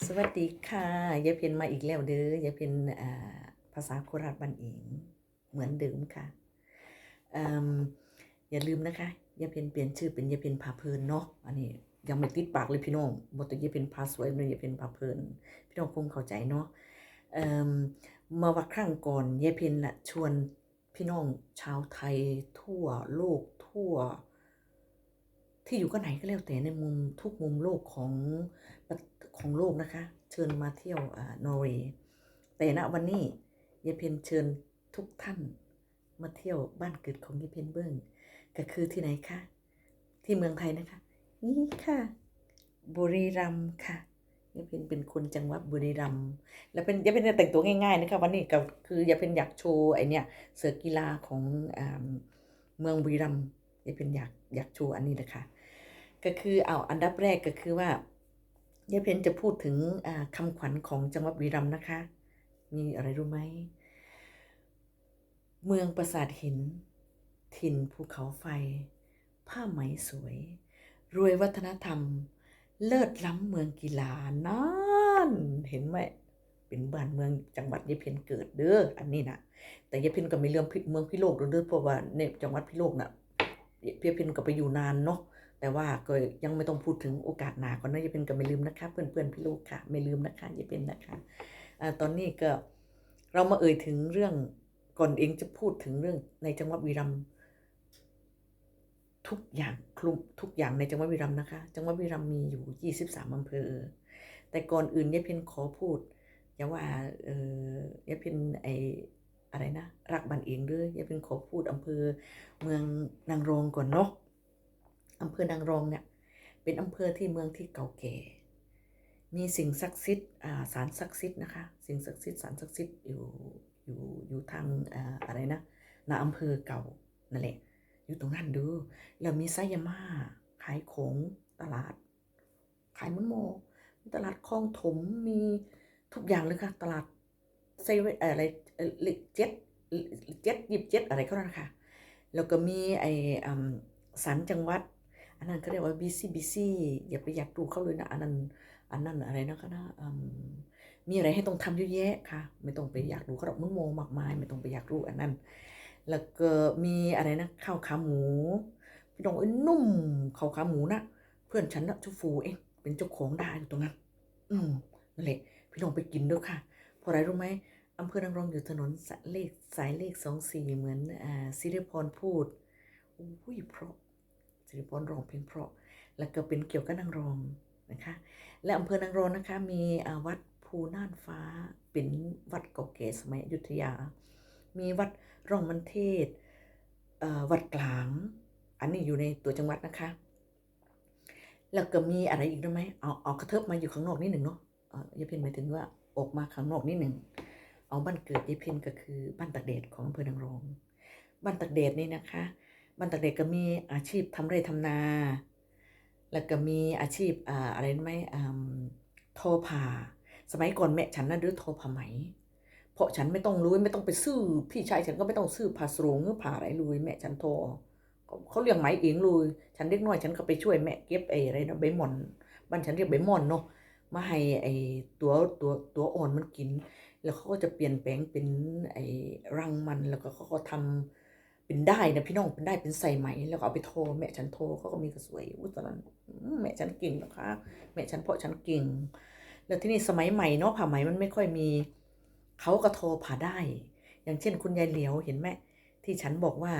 สวัสดีค่ะยายเพ็ญมาอีกแล้วเด้อยายเพ็ญอ่าภาษาโคราชบันเองเหมือนเดิมค่ะออย่าลืมนะคะยายเพ็ญเปลี่ยนชื่อเป็นยายเพ็ญพาเพลินเนาะอันนี้ยังไม่ติดปากเลยพี่น้องบอกแต่ยายเพ็ญพาสวยเลยยายเพ็ญพาเพลินพี่น้องคงเข้าใจเนาะเมเมื่อวันครั้งก่อนยายเพ็ญน่ะชวนพี่น้องชาวไทยทั่วโลกทั่ว ที่อยู่ก็ไหนก็แล้วแต่ในมุมทุกมุมโลกของ ของโลกนะคะ เชิญมาเที่ยวอ่านอร์เวย์แต่ณวันนี้ยายเพนเชิญทุกท่านมาเที่ยวบ้านเกิดของยายเพนเบิ้งก็คือที่ไหนคะที่เมืองไทยนะคะ นี่ค่ะ บุรีรัมย์ค่ะยายเพนเป็นคนจังหวัดบุรีรัมย์แล้วเป็นยายเพนจะแต่งตัวง่ายๆนะคะวันนี้ก็คือยายเพนอยากโชว์ไอเนี่ยเสือกีฬาของอเมืองบุรีรัมย์ยายเพนอยากอยากโชว์อันนี้นะคะก็คือเอาอันดับแรกก็คือว่า ยายเพนจะพูดถึงอ่าคำขวัญของจังหวัดบุรีรัมย์นะคะ มีอะไรรู้ไหม เมืองปราสาทหิน ถิ่นภูเขาไฟ ผ้าไหมสวย รวยวัฒนธรรม เลิศล้ำเมืองกีฬานั่นเห็นไหมเป็นบ้านเมืองจังหวัดยายเพนเกิดเด้ออันนี้นะแต่ยายเพนก็ไม่เรื่องเมืองพิโลกเด้อเพราะว่าในจังหวัดพิโลกน่ะยายเพนก็ไปอยู่นานเนาะ แต่ว่าก็ยังไม่ต้องพูดถึงโอกาสหนาก่อนนะอย่าเป็นก็ไม่ลืมนะคะเพื่อนๆพี่ลูกค่ะ ไม่ลืมนะคะอย่าเป็นนะคะตอนนี้ก็เรามาเอ่ยถึงเรื่องก่อนเองจะพูดถึงเรื่องในจังหวัดวีรัมทุกอย่างคลุมทุกอย่างในจังหวัดวีรัมนะคะ จังหวัดวีรัมมีอยู่ 23อำเภอ แต่ก่อนอื่นยายเพนขอพูดอย่าว่าเออยายเพนไออะไรนะ รักบันเองด้อยายเพนขอพูดอำเภอเมืองนางรองก่อนเนาะ อำเภอนางรองเนี่ยเป็นอำเภอที่เมืองที่เก่าแก่ มีสิ่งศักดิ์สิทธิ์อ่าศาลศักดิ์สิทธิ์นะคะ สิ่งศักดิ์สิทธิ์ศาลศักดิ์สิทธิ์อยู่อยู่อยู่ทางออะไรนะหนาอำเภอเก่านั่นแหละ อยู่ตรงนั้นดูแล้วมีไซยาม่าขายของตลาด ขายมันโมมีตลาดคลองถมมีทุกอย่างเลยค่ะ ตลาดเซเว่นอะไรเจ็ดเจ็ดยิบเจ็ดอะไรเขานั่นค่ะแล้วก็มีไอ้สันจังหวัด อันนั้นเขาเรียกว่า BC BC อย่าไปอยากดูเขาเลยนะ อันนั้น อันนั้นอะไรนะคะนะมีอะไรให้ต้องทำเยอะแยะค่ะ ไม่ต้องไปอยากดูเขาหรอกมึงโมมากมาย ไม่ต้องไปอยากรู้อันนั้น แล้วก็มีอะไรนะข้าวขาหมูพี่น้องเอ้ยนุ่มข้าวขาหมูนะเพื่อนฉันนะเจ้าฟูเองเป็นเจ้าของได้อยู่ตรงนั้น อืมนั่นแหละพี่น้องไปกินด้วยค่ะเพราะอะไรรู้ไหมอำเภอนางรองอยู่ถนนสายเลขสายเลขสองสี่เหมือนอ่าซิริพรพูดอุ้ยเพราะ สิริพรร้องเพลงเพราะ แล้วก็เป็นเกี่ยวกับนางรองนะคะ และอำเภอนางรองนะคะ มีวัดภูน่านฟ้า เป็นวัดเก่าแก่สมัยอยุธยา มีวัดร่องมันเทศอ่อวัดกลาง อันนี้อยู่ในตัวจังหวัดนะคะ แล้วก็มีอะไรอีกด้วยไหมเอาเอากระเทิบมาอยู่ข้างนอกนิดหนึ่งเนาะเอ่อยายเพ็ญหมายถึงว่าออกมาข้างนอกนิดหนึ่ง เอาบ้านเกิดยายเพ็ญก็คือบ้านตากเดชของอำเภอนางรอง บ้านตากเดชนี่นะคะ บ้านตากเดชก็มีอาชีพทำไร่ทำนา แล้วก็มีอาชีพอะไรไหมอ่าทอผ้าสมัยก่อนแม่ฉันน่ะดื้อทอผ้าไหม เพราะฉันไม่ต้องรู้ไม่ต้องไปซื้อ พี่ชายฉันก็ไม่ต้องซื้อผ้าสรงหรือผ้าอะไรเลยแม่ฉันทอเขาเขาเลี้ยงไหมเองเลย ฉันเด็กน้อยฉันก็ไปช่วยแม่เก็บไอ้อะไรนะใบหม่อนบ้านฉันเรียกใบหม่อนเนาะมาให้ไอ้ตัวตัวตัวอ่อนมันกิน แล้วเขาก็จะเปลี่ยนแปลงเป็นไอ้รังมันแล้วก็เขาก็ทำ เป็นได้นะพี่น้องเป็นได้เป็นใส่ไหมแล้วก็เอาไปโทอแม่ฉันโทอเขาก็มีกระสวยอุ้ยตอนนั้นแม่ฉันเก่งนะคะแม่ฉันเพราะฉันเก่ง แล้วที่นี่สมัยใหม่เนาะผ้าไหมมันไม่ค่อยมีเขาก็โทรผ่าได้ อย่างเช่น คุณยายเหลียวเห็นไหมที่ฉันบอกว่า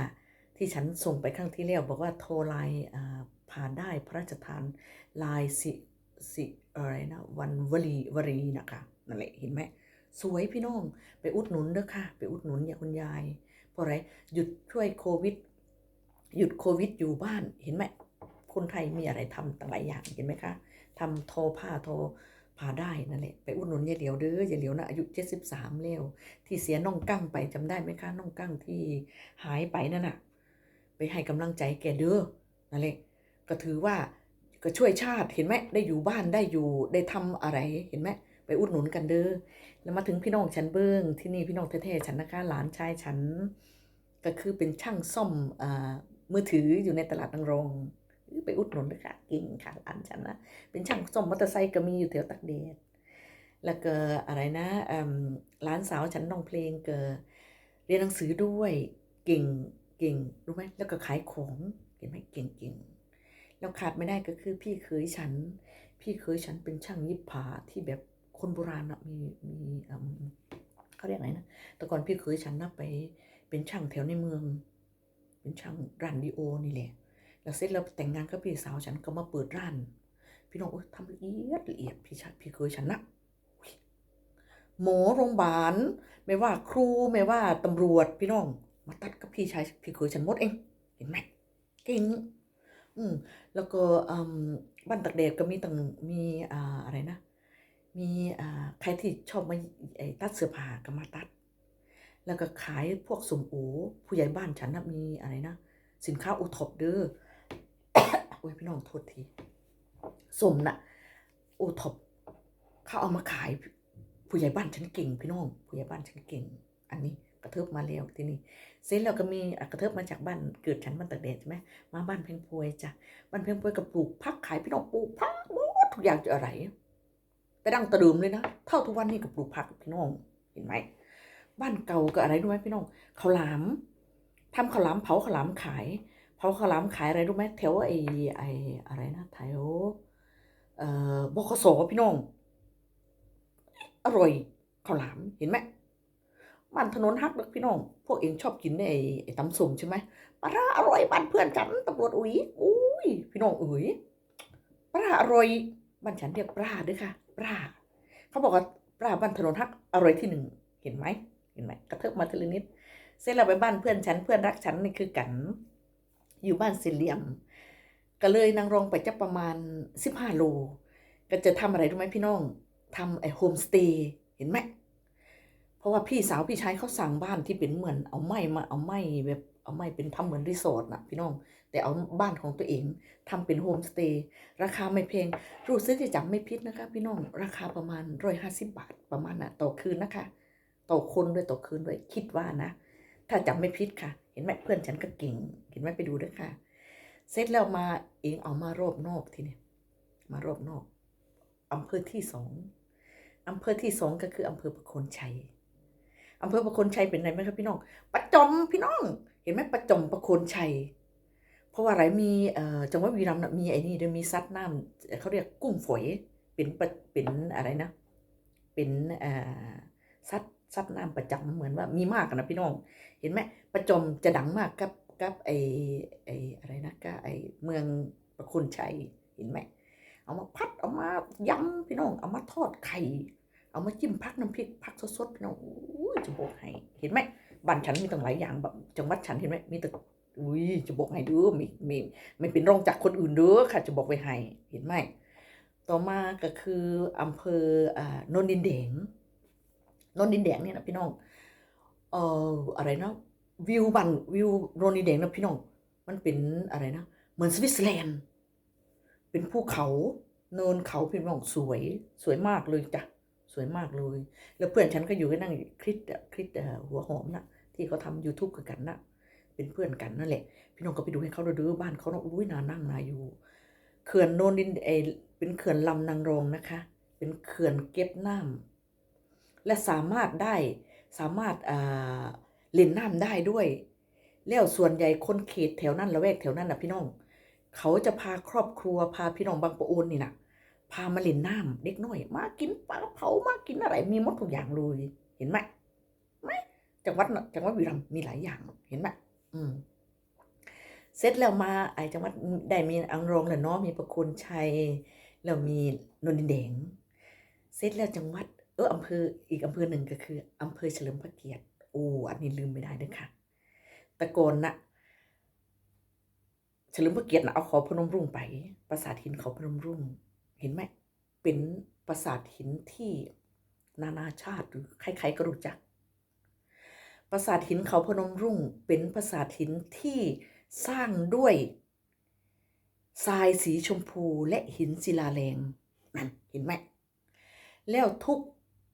ที่ฉันส่งไปครั้งที่แล้วบอกว่าโทรไลน์อ่าผ่าได้พระราชทานลายสิสิอะไรนะวันวลีวรีนะคะนั่นแหละเห็นไหมสวยพี่น้องไปอุดหนุนเด้อค่ะ ไปอุดหนุนอย่าคุณยาย เพราะอะไรหยุดช่วยโควิด หยุดโควิดอยู่บ้านเห็นไหมคนไทยมีอะไรทำต่างหลายอย่างเห็นไหมคะทำโทอผ้าโทอผ้าได้นั่นแหละไปอุดหนุนยายเหลียวเด้อยายเหลียวนะอายุ73แล้วที่เสียน้องกั้งไปจำได้ไหมคะน้องกั้งที่หายไปนั่นน่ะ ไปให้กำลังใจแกเด้อนั่นแหละก็ถือว่าก็ช่วยชาติเห็นไหมได้อยู่บ้านได้อยู่ได้ทำอะไรเห็นไหม อุดหนุนกันเด้อแล้วมาถึงพี่น้องฉันเบิ้งที่นี่พี่น้องแท้ๆฉันนะคะหลานชายฉัน ก็คือเป็นช่างซ่อมอมือถืออยู่ในตลาดนางรองไปอุดหนุนเลยค่ะเก่งค่ะหลานฉันนะเป็นช่างซ่อมมอเตอร์ไซค์ก็มีอยู่แถวตักเดชแล้วก็อะไรนะร้านสาวฉันร้องเพลงเกอเรียนหนังสือด้วยเก่งเก่งรู้ไหมแล้วก็ขายของเห็นไหมเก่งเก่งแล้วขาดไม่ได้ก็คือพี่เคยฉัน พี่เคยฉันเป็นช่างยิบผ้าที่แบบ คนโบราณอะมีมีเขาเรียกไรนะ แต่ก่อนพี่เคยฉันนะไปเป็นช่างแถวในเมือง เป็นช่างร้านดีโอนี่แหละ แล้วเสร็จแล้วแต่งงานกับพี่สาวฉันก็มาเปิดร้าน พี่น้องทำละเอียดละเอียดพี่ชายพี่เคยฉันนะหมอโรงพยาบาลไม่ว่าครูไม่ว่าตำรวจพี่น้อง มาตัดกับพี่ชายพี่เคยฉันหมดเอง เห็นไหมเก่งอืมแล้วก็อืมบ้านตักแดดก็มีตั้งมีอ่าอะไรนะ มีอ่าใครที่ชอบมาตัดเสื้อผ้าก็มาตัด แล้วก็ขายพวกสมโอผู้ใหญ่บ้านฉันนะมีอะไรนะ สินค้าโอท็อปเด้อโอ้ยพี่น้องโทษทีสมน่ะโอท็อปเขาเอามาขายผู้ใหญ่บ้านฉันเก่งพี่น้องผู้ใหญ่บ้านฉันเก่ง อันนี้กระเทิบมาแล้วที่นี่เสร็จแล้วก็มีกระเทิบมาจากบ้านเกิดฉันบ้านตากแดดใช่ไหมมาบ้านเพ่งพวยจ้ะบ้านเพ่งพวยกับปลูกพักขายพี่น้องปลูกพักทุกอย่างจะอะไร แต่ดังตะเดิมเลยนะ เท่าทุกวันนี้กับปลูกพักพี่น้อง เห็นไหม บ้านเก่าก็อะไรรู้ไหมพี่น้องข้าวหลามทำข้าวหลามเผาข้าวหลามขาย เผาข้าวหลามขายอะไรรู้ไหมแถวไอ้ไอ้อะไรนะแถวเอ่อบขสพี่น้อง อร่อยข้าวหลามเห็นไหมบ้านถนนฮักเด็กพี่น้อง พวกเองชอบกินไอ้ไอ้ตำสมใช่ไหมปลาร้าอร่อยบ้านเพื่อนฉันตำรวจอุ๋ยอุ้ยพี่น้องอุ๋ยปลาร้าอร่อยบ้านฉันเรียกปลาด้วยค่ะ ปลาเขาบอกว่าปลาบ้านถนนฮักอร่อยที่หนึ่งเห็นไหมเห็นไหมกระเทิบมาทีละนิดเสร็จแล้วไปบ้านเพื่อนฉันเพื่อนรักฉันนี่คือกัน อยู่บ้านสี่เหลี่ยม ก็เลยนางรองไปจะประมาณสิบห้าโล ก็จะทำอะไรรู้ไหมพี่น้องทำไอ้โฮมสเตย์เห็นไหมเพราะว่าพี่สาวพี่ชายเขาสั่งบ้านที่เป็นเหมือนเอาไม้มาเอาไม้แบบเอาไม้เป็นทำเหมือนรีสอร์ทนะพี่น้อง แต่เอาบ้านของตัวเองทำเป็นโฮมสเตย์ราคาไม่แพงรู้สึกจะจำไม่ผิดนะคะ พี่น้องราคาประมาณร้อยห้าสิบบาทประมาณน่ะต่อคืนนะคะ ต่อคนด้วยต่อคืนด้วยคิดว่านะ ถ้าจำไม่ผิดค่ะ เห็นไหมเพื่อนฉันก็เก่งเห็นไหมไปดูด้วยค่ะ เสร็จแล้วมาเองเอามารอบนอกทีนี้มารอบนอกอำเภอที่สองอำเภอที่สองก็คืออำเภอประโคนชัยอำเภอประโคนชัยเป็นไงไหมครับพี่น้องประจมพี่น้อง เห็นไหมประจมประโคนชัย เพราะว่าอะไรมีจังหวัดบุรีรัมย์น่ะมีไอ้นี่เดี๋ยวมีซัดน้ำเขาเรียกกุ้งฝอยเป็นเป็นอะไรนะ เป็นซัดซัดน้ำประจำเหมือนว่ามีมากนะพี่น้อง เห็นไหมประจมจะดังมากกับกับไอไออะไรนะก็ไอเมืองประคุณชัยเห็นไหมเอามาพัดเอามายำพี่น้องเอามาทอดไข่เอามาจิ้มพักน้ำพริกพักสดๆพี่น้องอู้ยจะบอกให้เห็นไหมบ้านฉันมีตั้งหลายอย่างแบบจังหวัดฉันเห็นไหมมีแต่ อุ้ยจะบอกให้ดูมีมีไม่เป็นรองจากคนอื่นเด้อค่ะ จะบอกไว้ให้เห็นไหมต่อมาก็คืออำเภออ่าโนนดินแดงโนนดินแดงเนี่ยนะพี่น้องเอ่ออะไรนะวิวบันวิวโรนีแดงนะพี่น้อง มันเป็นอะไรนะเหมือนสวิตเซอร์แลนด์เป็นภูเขาเนินเขาพี่น้องสวยสวยมากเลยจ้ะสวยมากเลย แล้วเพื่อนฉันก็อยู่กันนั่งคลิปคลิปหัวหอมนะที่เขาทำ YouTube กันนะ เป็นเพื่อนกันนั่นแหละ พี่น้องก็ไปดูให้เขาดูบ้านเขาเนาะอุ้ยนานั่งนาอยู่ เขื่อนโนนดินเอเป็นเขื่อนลำนางรองนะคะ เป็นเขื่อนเก็บน้ำและสามารถได้สามารถอ่าเล่นน้ำได้ด้วย แล้วส่วนใหญ่คนเขตแถวนั้นละแวกแถวนั้นนะพี่น้อง เขาจะพาครอบครัวพาพี่น้องบางปะโอนนี่นะพามาเล่นน้ำเด็กน้อย มากินปลาเผามากินอะไร มีหมดทุกอย่างเลยเห็นไหมไหมจังหวัดจังหวัดบุรีรัมย์มีหลายอย่างเห็นไหม อืมเสร็จแล้วมาไอจังหวัดได้มีอังรองแล้วเนาะมีประคุณชัยแล้วมีนนดินแดงเสร็จแล้วจังหวัดเอออำเภออีกอำเภอหนึ่งก็คืออำเภอเฉลิมพระเกียรติโอ้อันนี้ลืมไม่ได้ด้วยค่ะตะโกนนะเฉลิมพระเกียรตินะเอาเขาพนมรุ้งไป ปราสาทหินเขาพนมรุ้งเห็นไหมเป็นปราสาทหินที่นานาชาติหรือใครๆก็รู้จัก ปราสาทหินเขาพนมรุ้งเป็นปราสาทหินที่สร้างด้วยทรายสีชมพูและหินศิลาแรงนั่นเห็นไหมแล้วทุก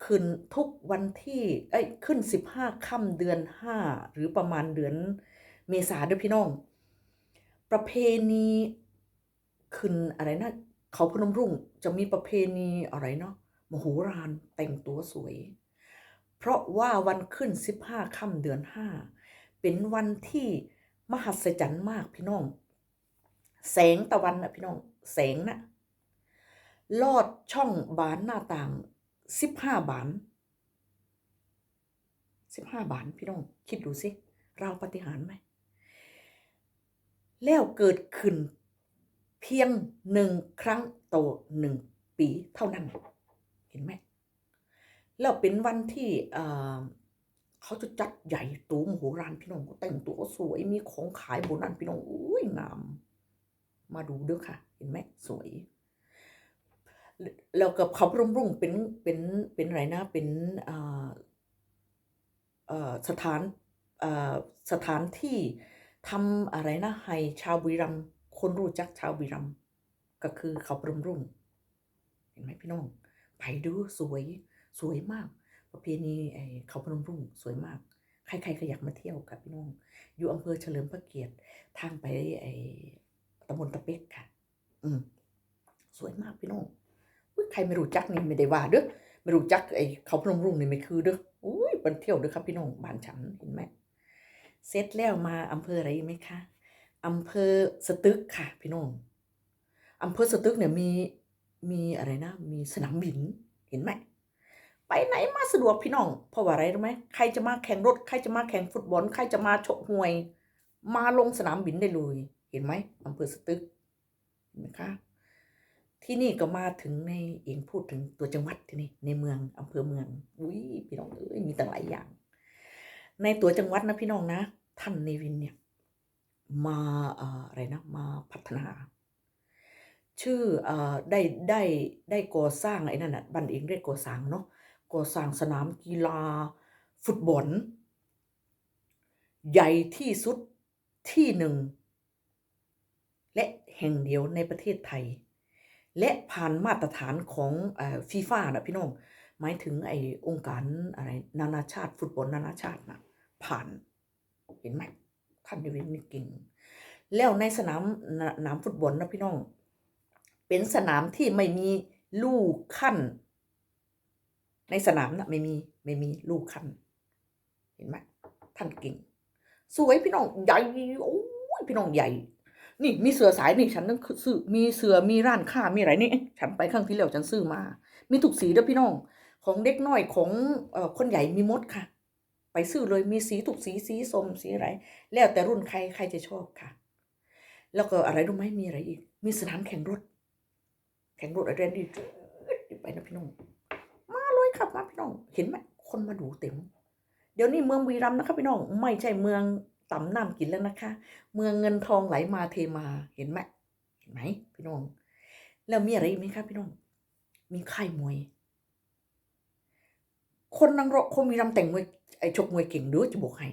คืนทุกวันที่เอ้ยขึ้นสิบห้าค่ำเดือนห้าหรือประมาณเดือนเมษาด้วยพี่น้อง ประเพณีขึ้นอะไรนะเขาพนมรุ่งจะมีประเพณีอะไรเนาะมโหฬารแต่งตัวสวย เพราะว่าวันขึ้นสิบห้าค่ำเดือนห้าเป็นวันที่มหัศจรรย์มากพี่น้อง แสงตะวันนะพี่น้อง แสงนะลอดช่องบานหน้าต่างสิบห้าบานสิบห้าบานพี่น้อง คิดดูสิ เราปฏิหารไหม แล้วเกิดขึ้นเพียงหนึ่งครั้งต่อหนึ่งปีเท่านั้น เห็นไหม แล้วเป็นวันที่เขาจะจัดใหญ่ตูมโหฬารพี่น้องแต่งตัวสวยมีของขายบนนั้นพี่น้องอุ้ยงาม มาดูเด้อค่ะ เห็นไหมสวยแล้วกับเขาพรมรุ่งเป็นเป็นเป็นอะไรนะเป็นอ่อเอ่อสถานอ่อสถานที่ทำอะไรนะให้ชาวบุรีรัมคนรู้จักชาวบุรีรัมก็คือเขาพรมรุ่งเห็นไหมพี่น้องไปดูสวย สวยมาก ประเพณีไอ้เขาพนมรุ่งสวยมาก ใครๆก็อยากมาเที่ยวกับพี่น้อง อยู่อำเภอเฉลิมพระเกียรติทางไปไอ้ตำบลตะเป๊กค่ะ อืมสวยมากพี่น้องอุ๊ยใครไม่รู้จักนี่ไม่ได้ว่าเด้อไม่รู้จักไอ้เขาพนมรุ่งนี่ไม่คือเด้ออุ้ยมันเที่ยวเด้อครับพี่น้องบ้านฉันเห็นไหมเสร็จแล้วมาอำเภออะไรไหมคะอำเภอสตึกค่ะ พี่น้องอำเภอสตึกเนี่ยมีมีอะไรนะ มีสนามบินเห็นไหม ไปไหนมาสะดวกพี่น้องเพราะว่าอะไรรู้ไหมใครจะมาแข่งรถใครจะมาแข่งฟุตบอลใครจะมาชกมวย มาลงสนามบินได้เลย เห็นไหมอำเภอสตึกเห็นไหมคะที่นี่ก็มาถึงในเองพูดถึงตัวจังหวัดที่นี่ในเมืองอำเภอเมืองอุ้ยพี่น้องเอ้ยมีตั้งหลายอย่าง ในตัวจังหวัดนะพี่น้องนะ ท่านเนวินเนี่ย มาเอ่ออะไรนะมาพัฒนา ชื่อเอ่อได้ได้ได้ก่อสร้างไอ้นั่นน่ะบันเองได้ก่อสร้างเนาะ ก่อสร้างสนามกีฬา ฟุตบอล ใหญ่ที่สุดที่หนึ่ง และแห่งเดียวในประเทศไทย และผ่านมาตรฐานของฟีฟ่านะพี่น้องหมายถึงไอ้องค์การอะไรนานาชาติ ฟุตบอลนานาชาตินะผ่านเห็นไหมท่านเดวินนี่เก่งแล้วในสนามสนามฟุตบอลนะพี่น้อง เป็นสนามที่ไม่มีลูกขั้น ในสนามนะไม่มีไม่มีลูกขั้นเห็นไหมท่านเก่ง สวยพี่น้องใหญ่โอ้ยพี่น้องใหญ่ นี่มีเสือสายนี่ฉันต้องซื้อมีเสือมีร้านค้ามีอะไรนี่ฉันไปครั้งที่แล้วฉันซื้อมา มีทุกสีด้อพี่น้อง ของเด็กน้อยของเอ่อคนใหญ่มีมดค่ะ ไปซื้อเลยมีสีทุกสีสีส้มสีอะไร แล้วแต่รุ่นใครใครจะชอบค่ะ แล้วก็อะไรรู้ไหมมีอะไรอีก มีสนามแข่งรถ แข่งรถอะไรนี่ไปนะพี่น้อง เลยครับมาพี่น้อง เห็นไหมคนมาดูเต็ม เดี๋ยวนี้เมืองบุรีรัมนะคะพี่น้อง ไม่ใช่เมืองต่ำน้ำกินแล้วนะคะ เมืองเงินทองไหลมาเทมา เห็นไหมเห็นไหมพี่น้อง แล้วมีอะไรอีกไหมคะพี่น้อง มีค่ายมวย คนนังรอคนมีรำแต่งมวยไอชกมวยเก่งเด้อจะบอกให้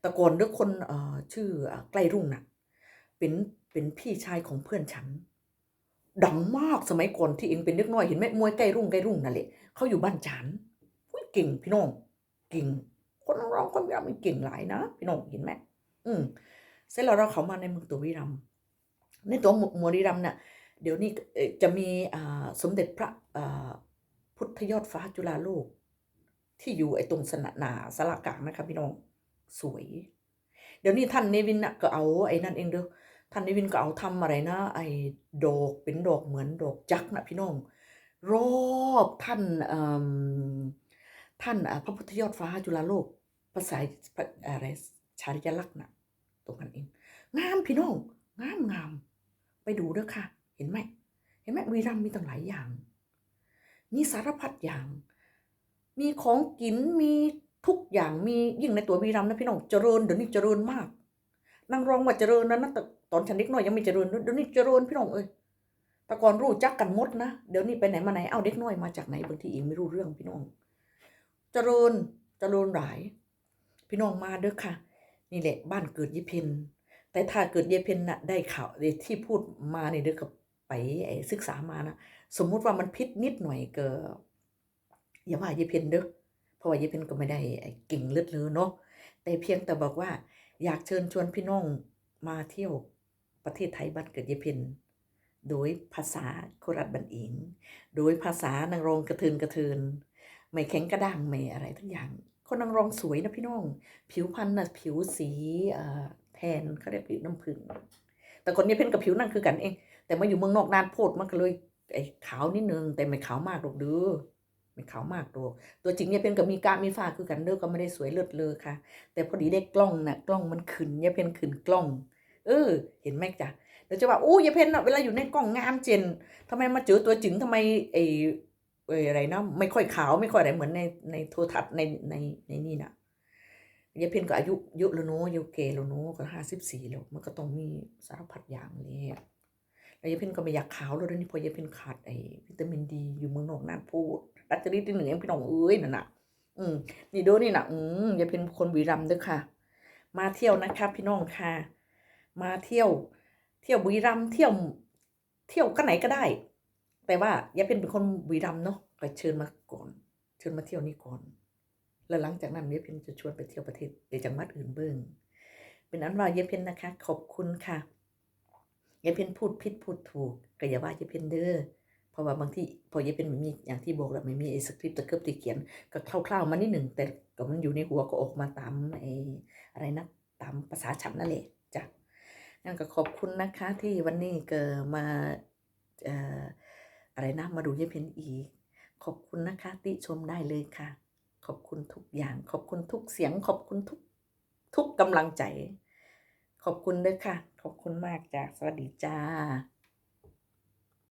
แต่ก่อนด้อคนเอ่อชื่อใกล้รุ่งน่ะ เป็นเป็นพี่ชายของเพื่อนฉัน ดังมากสมัยก่อนที่เองเป็นเด็กน้อยเห็นไหมมวยใกล้รุ่งใกล้รุ่งนั่นแหละเขาอยู่บ้านฉันอุ้ยเก่งพี่น้องเก่ง คนร้องคนรำมันเก่งหลายนะพี่น้องเห็นไหมอืมเสร็จแล้วเราเขามาในเมืองตัววิรัมในตัวมืองบุรีรัมเนี่ยเดี๋ยวนี้จะมีสมเด็จพระพุทธยอดฟ้าจุฬาโลก ที่อยู่ไอ้ตรงสนานาสลากลางนะคะพี่น้องสวย เดี๋ยวนี้ท่านเนวินน่ะก็เอาไอ้นั่นเองเด้อ ท่านเนวินก็เอาทำอะไรนะ ไอ้ดอกเป็นดอกเหมือนดอกจักนะพี่น้อง รอบท่านท่านพระพุทธยอดฟ้าจุฬาโลกภาษาอะไรชาริยลักษณ์นะตรงนั้นเอง งามพี่น้อง งามงาม ไปดูเด้อค่ะ เห็นไหม เห็นไหมวีรัมมีตั้งหลายอย่าง มีสารพัดอย่าง มีของกิน มีทุกอย่าง มียิ่งในตัววีรัมนะพี่น้อง เจริญเดี๋ยวนี้เจริญมาก นางรองว่าเจริญนะนะแต่ตอนฉันเด็กน้อยยังไม่เจริญเดี๋ยวนี้เจริญพี่น้องเอ้ยแต่ก่อนรู้จักกันมดนะเดี๋ยวนี้ไปไหนมาไหนเอาเด็กน้อยมาจากไหนบางทีเองไม่รู้เรื่องพี่น้อง เจริญเจริญหลาย พี่น้องมาเด้อค่ะ นี่แหละบ้านเกิดยายเพนแต่ถ้าเกิดยายเพนน่ะได้ข่าวที่พูดมาเนี่ยเด้อกับไปไอ้ศึกษามานะสมมุติว่ามันพิษนิดหน่อยเกิดอย่าว่ายายเพนเด้อเพราะว่ายายเพนก็ไม่ได้เก่งเลือดเลยเนาะแต่เพียงแต่บอกว่า อยากเชิญชวนพี่น้องมาเที่ยวประเทศไทยบ้านเกิดยายเพนโดยภาษาโคราชบันเองโดยภาษานางรองกระเทินกระเทินไม่แข็งกระด้างไม่อะไรทั้งอย่าง คนนางรองสวยนะพี่น้อง ผิวพรรณนะผิวสีแทนเขาเรียกผิวน้ำผึ้งแต่คนนี้เพ่นกับผิวนั่นคือกันเอง แต่มาอยู่เมืองนอกนานโพดมันก็เลยไอ้ขาวนิดนึงแต่ไม่ขาวมากหรอกเด้อ ไม่ขาวมากหรอกตัวจริงเนี่ยเป็นกับมีกามีฝ้าคือกันเด้อก็ไม่ได้สวยเลิศเลอค่ะ แต่พอดีได้กล้องนะกล้องมันขึ้นเนี่ยเพนขึ้นกล้อง เออ เห็นไหมจ๊ะเดี๋ยวจะว่าอู้ยายเพนอะเวลาอยู่ในกล้องงามเจนทำไมมาเจอตัวจริงทำไมไอ้เอ้ยอะไรเนาะไม่ค่อยขาวไม่ค่อยอะไรเหมือนในในโทรทัศน์ในในในนี่น่ะยายเพนก็อายุเยอะแล้วเนาะอายุเกแล้วเนาะก็ห้าสิบสี่แล้วมันก็ต้องมีสารพัดอย่างเลยแล้วยายเพนก็ไม่อยากขาวแล้วดี๋ยนี้เพอยายเพนขาดไอ้วิตามินดีอยู่เมืองนอกนานพูด รัชรีที่หนึ่งเองพี่น้องเอ้ยนั่นน่ะ อืมนี่ดูนี่น่ะ อืมยายเพนคนบุรีรัมย์เด้อค่ะ มาเที่ยวนะคะ พี่น้องค่ะ มาเที่ยว เที่ยวบุรีรัมย์เที่ยว เที่ยวกันไหนก็ได้ แต่ว่า อย่าเป็นเป็นคนบุรีรัมย์เนาะก็เชิญมาก่อน เชิญมาเที่ยวนี่ก่อน แล้วหลังจากนั้นเยายเพนจะชวนไปเที่ยวประเทศในจังหวัดอื่นเบิ่งเป็นอันว่าเยายเพนนะคะ ขอบคุณค่ะเยายเพนพูดผิดพูดถูกก็อย่าว่าเยายเพนเด้อ เพราะว่าบางที่พอเยายเพนไม่มีอย่างที่บอกแหล้วไม่มีไอ้สคริปต์ตะเกิบตีเขียนก็คร่าวๆมานิดหนึ่งแต่ก็มันอยู่ในหัวก็ออกมาตามไอ้อะไรนะตามภาษาฉันนั่นแหละจ้ะนั่นก็ขอบคุณนะคะที่วันนี้เกิดมาเอ่ออะไรนะมาดูเยายเพนอีก ขอบคุณนะคะติชมได้เลยค่ะ ขอบคุณทุกอย่าง ขอบคุณทุกเสียง ขอบคุณทุกทุกกำลังใจ ขอบคุณด้วยค่ะ ขอบคุณมากจ้ะสวัสดีจ้า